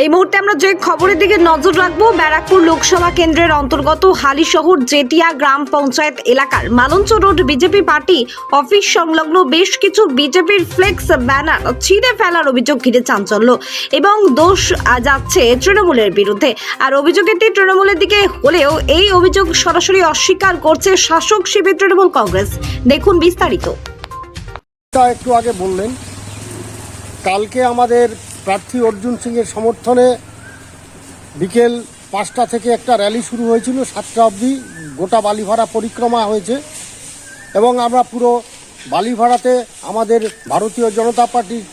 এই মুহূর্তে আমরা যে খবরের দিকে নজর রাখব, ব্যারাকপুর লোকসভা কেন্দ্রের অন্তর্গত হালিশহর জেটিয়া গ্রাম পঞ্চায়েত এলাকার Malancha road BJP party office সংলগ্ন বেশ কিছু বিজেপির ফ্লেক্স ব্যানার ছিঁড়ে ফেলার অভিযোগ ঘিরে চাঞ্চল্য এবং দোষ যাচ্ছে তৃণমূলের বিরুদ্ধে। আর অভিযোগ এটি তৃণমূলের দিকে হলেও এই অভিযোগ সরাসরি অস্বীকার করছে শাসক শিবির তৃণমূল কংগ্রেস। দেখুন বিস্তারিত। একটু আগে বললেন, কালকে আমাদের প্রার্থী অর্জুন সিংয়ের সমর্থনে বিকেল পাঁচটা থেকে একটা র্যালি শুরু হয়েছিল, সাতটা অবধি। গোটা বালিভাড়া পরিক্রমা হয়েছে এবং আমরা পুরো বালিভাড়াতে আমাদের ভারতীয় জনতা পার্টির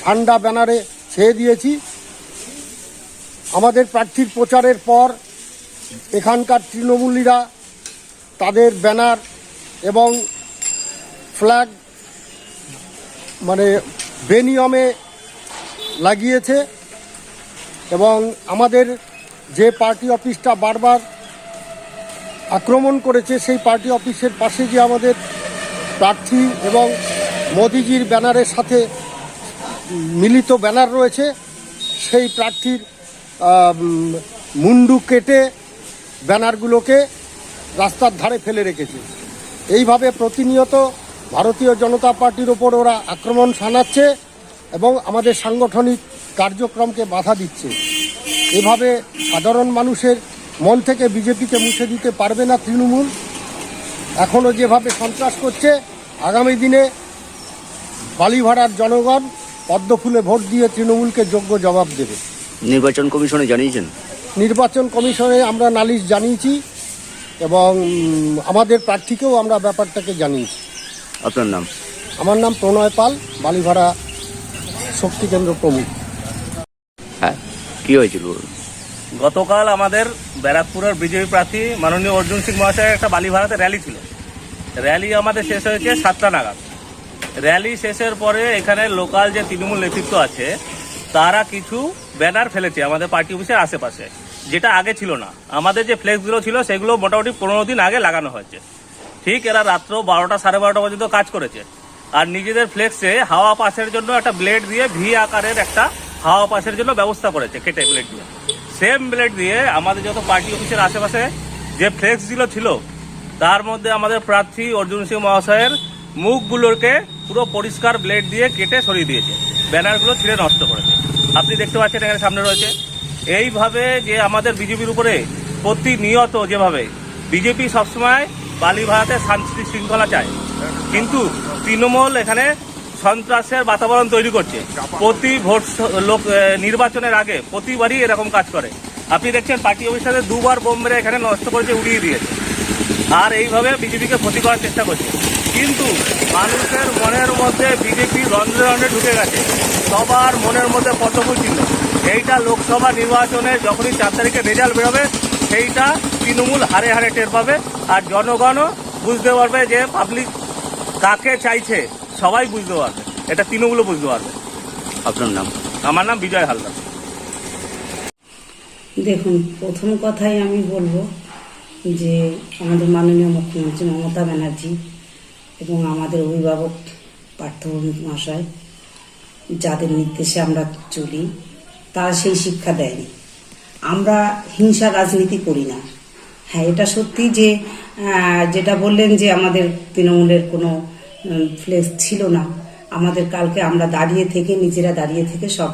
ঝান্ডা ব্যানারে ছেয়ে দিয়েছি। আমাদের প্রার্থীর প্রচারের পর এখানকার তৃণমূলীরা তাদের ব্যানার এবং ফ্ল্যাগ মানে বেনিয়মে লাগিয়েছে এবং আমাদের যে পার্টি অফিসটা বারবার আক্রমণ করেছে, সেই পার্টি অফিসের পাশে যে আমাদের প্রার্থী এবং মোদিজির ব্যানারের সাথে মিলিত ব্যানার রয়েছে, সেই প্রার্থীর মুন্ডু কেটে ব্যানারগুলোকে রাস্তার ধারে ফেলে রেখেছে। এইভাবে প্রতিনিয়ত ভারতীয় জনতা পার্টির ওপর ওরা আক্রমণ শানাচ্ছে। এবং আমাদের সাংগঠনিক কার্যক্রমকে বাধা দিচ্ছে। এভাবে সাধারণ মানুষের মন থেকে বিজেপিকে মুছে দিতে পারবে না তৃণমূল। এখনও যেভাবে সন্ত্রাস করছে আগামী দিনে বালিভাড়ার জনগণ পদ্মফুলে ভোট দিয়ে তৃণমূলকে যোগ্য জবাব দেবে। নির্বাচন কমিশনে জানিয়েছেন? নির্বাচন কমিশনে আমরা নালিশ জানিয়েছি এবং আমাদের প্রার্থীকেও আমরা ব্যাপারটাকে জানিয়েছি। আপনার নাম? আমার নাম প্রণয় পাল বালিভাড়া শক্তি কেন্দ্র প্রমুখ হ্যাঁ কি হয়েছিল? গতকাল আমাদের ব্যারাকপুরের বিজেপি প্রার্থী মাননীয় অর্জুন সিং মহাশয়ের একটা বালিভাড়াতে র্যালি ছিল। র্যালি আমাদের শেষ হয়েছে সাতটা নাগাদ। র্যালি শেষের পরে এখানে লোকাল যে তৃণমূল নেতৃত্ব আছে তারা কিছু ব্যানার ফেলেছে আমাদের পার্টি অফিসের আশেপাশে যেটা আগে ছিল না। আমাদের যে ফ্লেক্সগুলো ছিল সেগুলো মোটামুটি পনেরো দিন আগে লাগানো হয়েছে। ঠিক এরা রাত্র বারোটা সাড়ে বারোটা পর্যন্ত কাজ করেছে। আর নিজেদের ফ্লেক্সে হাওয়া পাসের জন্য একটা ব্লেড দিয়ে ভি আকারের একটা হাওয়া পাসের জন্য ব্যবস্থা করেছে কেটে ব্লেড দিয়ে। সেম ব্লেড দিয়ে আমাদের যত পার্টি অফিসের আশেপাশে যে ফ্লেক্সগুলো ছিল তার মধ্যে আমাদের প্রার্থী অর্জুন সিং মহাশয়ের মুখগুলোকে পুরো পরিষ্কার ব্লেড দিয়ে কেটে সরিয়ে দিয়েছে। ব্যানারগুলো ছিঁড়ে নষ্ট করেছে। আপনি দেখতে পাচ্ছেন এখানে সামনে রয়েছে। এইভাবে যে আমাদের বিজেপির উপরে প্রতিনিয়ত যেভাবে বিজেপি সবসময় বালি বালিভাড়াতে শান্তি শৃঙ্খলা চায় কিন্তু তৃণমূল এখানে সন্ত্রাসের বাতাবরণ তৈরি করছে। প্রতি ভোট লোক নির্বাচনের আগে প্রতিবারই এরকম কাজ করে। আপনি দেখছেন পার্টি অফিসারে দুবার বোম মেরে এখানে নষ্ট করেছে, উড়িয়ে দিয়েছে। আর এইভাবে বিজেপিকে ক্ষতি করার চেষ্টা করছে। কিন্তু মানুষের মনের মধ্যে বিজেপি রন্ধ্রে রন্ধ্রে ঢুকে গেছে। সবার মনের মধ্যে পদ্মফুল ছিল এইটা লোকসভা নির্বাচনে যখনই চার তারিখে রেজাল্ট বেরোবে, সেইটা তৃণমূল হারে হারে টের পাবে। আর জনগণও বুঝতে পারবে যে পাবলিক কাকে চাইছে সবাই বুঝতে পারবে। এটা তৃণমূলও বুঝতে পারবে। আপনার নাম? আমার নাম বিজয় হালদার। দেখুন প্রথম কথাই আমি বলব যে আমাদের মাননীয় মুখ্যমন্ত্রী মমতা ব্যানার্জি এবং আমাদের অভিভাবক পার্থভূমিক মহাশয় যাদের নির্দেশে আমরা চলি তারা সেই শিক্ষা দেয়নি। আমরা হিংসা রাজনীতি করি না। হ্যাঁ এটা সত্যি যে যেটা বললেন যে আমাদের তৃণমূলের কোনো ফ্লেক্স ছিল না। আমাদের কালকে আমরা দাঁড়িয়ে থেকে, নিজেরা দাঁড়িয়ে থেকে সব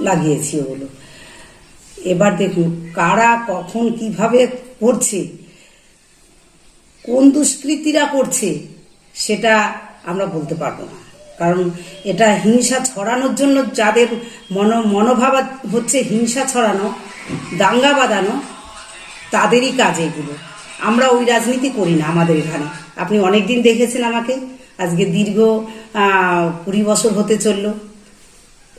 লাগিয়েছি ওগুলো। এবার দেখুন, কারা কখন কীভাবে করছে, কোন দুষ্কৃতীরা করছে, সেটা আমরা বলতে পারব না। কারণ এটা হিংসা ছড়ানোর জন্য যাদের মন, মনোভাব হচ্ছে হিংসা ছড়ানো, দাঙ্গা বাঁধানো, তাদেরই কাজ এগুলো। আমরা ওই রাজনীতি করি না আমাদের এখানে। আপনি অনেক দিন দেখেছেন আমাকে। আজকে দীর্ঘ কুড়ি বছর হতে চলল।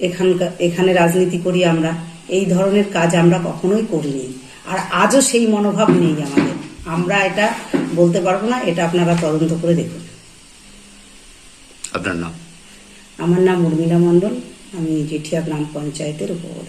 এখানকার এখানে রাজনীতি করি আমরা। এই ধরনের কাজ আমরা কখনোই করিনি। আর আজও সেই মনোভাব নেই আমাদের। আমরা এটা বলতে পারব না এটা আপনারা তদন্ত করে দেখুন। আপনার নাম? আমার নাম উর্মিলা মণ্ডল। আমি জেঠিয়া গ্রাম পঞ্চায়েতের উপর